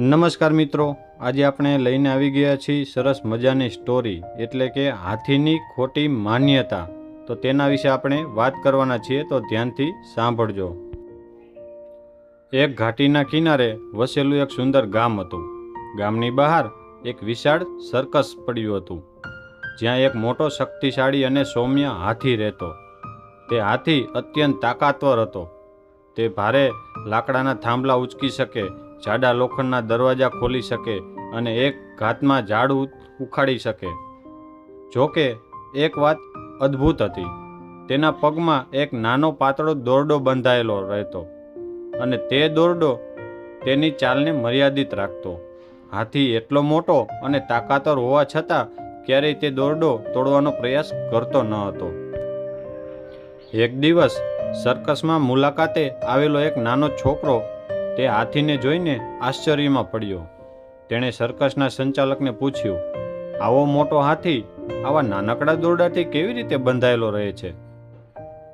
નમસ્કાર મિત્રો, આજે આપણે લઈને આવી ગયા છીએ સરસ મજાની સ્ટોરી એટલે કે હાથીની ખોટી માન્યતા. તો તેના વિશે આપણે વાત કરવાના છીએ, તો ધ્યાનથી સાંભળજો. એક ઘાટીના કિનારે વસેલું એક સુંદર ગામ હતું. ગામની બહાર એક વિશાળ સર્કસ પડ્યું હતું. જ્યાં એક મોટો શક્તિશાળી અને સૌમ્ય હાથી રહેતો. તે હાથી અત્યંત તાકાતવર હતો. તે ભારે લાકડાના થાંભલા ઉચકી શકે જાડા લોખંડના દરવાજા ખોલી શકે અને એક ઘાતમાં ઝાડ ઉખાડી શકે. જો કે એક વાત અદ્ભુત હતી. તેના પગમાં એક નાનો પાતળો દોરડો બંધાયેલો રહેતો અને તે દોરડો તેની ચાલને મર્યાદિત રાખતો. હાથી એટલો મોટો અને તાકાતર હોવા છતાં ક્યારેય તે દોરડો તોડવાનો પ્રયાસ કરતો ન હતો. એક દિવસ સર્કસમાં મુલાકાતે આવેલો એક નાનો છોકરો તે હાથીને જોઈને આશ્ચર્યમાં પડ્યો. તેણે સર્કસના સંચાલકને પૂછ્યું, આવો મોટો હાથી આવા નાનકડા દોરડાથી કેવી રીતે બંધાયેલો રહે છે?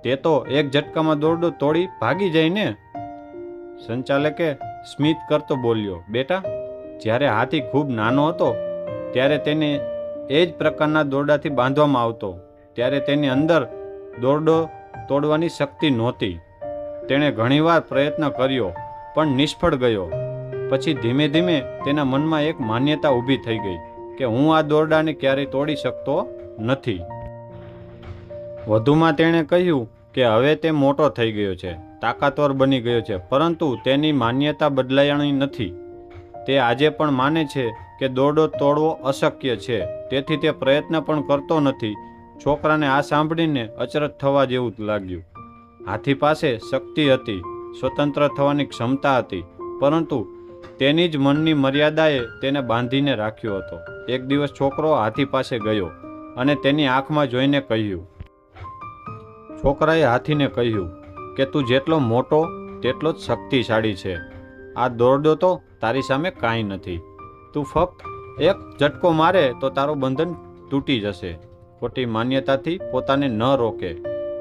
તે તો એક ઝટકામાં દોરડો તોડી ભાગી જાય ને? સંચાલકે સ્મિત કરતો બોલ્યો, બેટા, જ્યારે હાથી ખૂબ નાનો હતો, ત્યારે તેને એ જ પ્રકારના દોરડાથી બાંધવામાં આવતો. ત્યારે તેની અંદર દોરડો તોડવાની શક્તિ નહોતી. તેણે ઘણીવાર પ્રયત્ન કર્યો પણ નિષ્ફળ ગયો. પછી ધીમે ધીમે તેના મનમાં એક માન્યતા ઊભી થઈ ગઈ કે હું આ દોરડાને ક્યારેય તોડી શકતો નથી. વધુમાં તેણે કહ્યું કે હવે તે મોટો થઈ ગયો છે, તાકાતવર બની ગયો છે, પરંતુ તેની માન્યતા બદલાયણી નથી. તે આજે પણ માને છે કે દોરડો તોડવો અશક્ય છે, તેથી તે પ્રયત્ન પણ કરતો નથી. છોકરાને આ સાંભળીને અચરજ થવા જેવું લાગ્યું. હાથી પાસે શક્તિ હતી. સ્વતંત્ર થવાની ક્ષમતા હતી, પરંતુ તેની જ મનની મર્યાદાએ તેને બાંધીને રાખ્યો હતો. એક દિવસ છોકરો હાથી પાસે ગયો અને તેની આંખમાં જોઈને કહ્યું, છોકરાએ હાથીને કહ્યું કે તું જેટલો મોટો, તેટલો જ શક્તિશાળી છે. આ દોરડો તો તારી સામે કાંઈ નથી. તું ફક્ત એક ઝટકો મારે તો તારું બંધન તૂટી જશે. ખોટી માન્યતાથી પોતાને ન રોકે.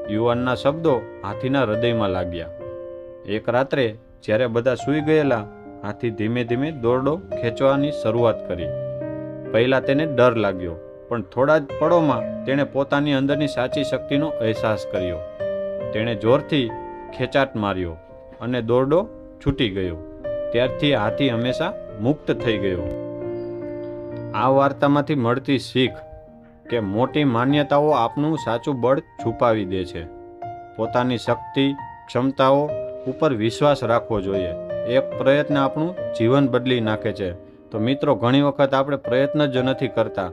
યુવાનના શબ્દો હાથીના હૃદયમાં લાગ્યા. એક રાત્રે જ્યારે બધા સૂઈ ગયેલા, હાથી ધીમે ધીમે દોરડો ખેંચવાની શરૂઆત કરી. પહેલાં તેને ડર લાગ્યો, પણ થોડા જ પળોમાં તેણે પોતાની અંદરની સાચી શક્તિનો અહેસાસ કર્યો. તેણે જોરથી ખેંચાટ માર્યો અને દોરડો છૂટી ગયો. ત્યારથી હાથી હંમેશા મુક્ત થઈ ગયો. આ વાર્તામાંથી મળતી શીખ કે મોટી માન્યતાઓ આપનું સાચું બળ છુપાવી દે છે. પોતાની શક્તિ, ક્ષમતાઓ ઉપર વિશ્વાસ રાખવો જોઈએ. એક પ્રયત્ન આપણું જીવન બદલી નાખે છે. તો મિત્રો, ઘણી વખત આપણે પ્રયત્ન જ નથી કરતા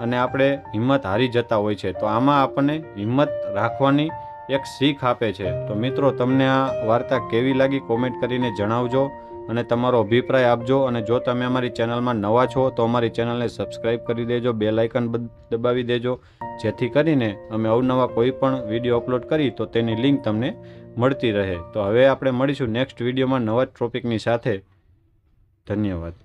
અને આપણે હિંમત હારી જતા હોય છે. તો આમાં આપણને હિંમત રાખવાની એક શીખ આપે છે. તો મિત્રો, તમને આ વાર્તા કેવી લાગી? કોમેન્ટ કરીને જણાવજો. અને તમારો અભિપ્રાય આપજો અને જો તમે અમારી ચેનલમાં નવા છો તો અમારી ચેનલને સબસ્ક્રાઈબ કરી દેજો બે લાઇકન દબાવી દેજો. જેથી કરીને અમે અવનવા કોઈ પણ વીડિયો અપલોડ કરી તો તેની લિંક તમને મળતી રહે. તો હવે આપણે મળીશું નેક્સ્ટ વિડીયોમાં નવા જ ટોપિકની સાથે. ધન્યવાદ.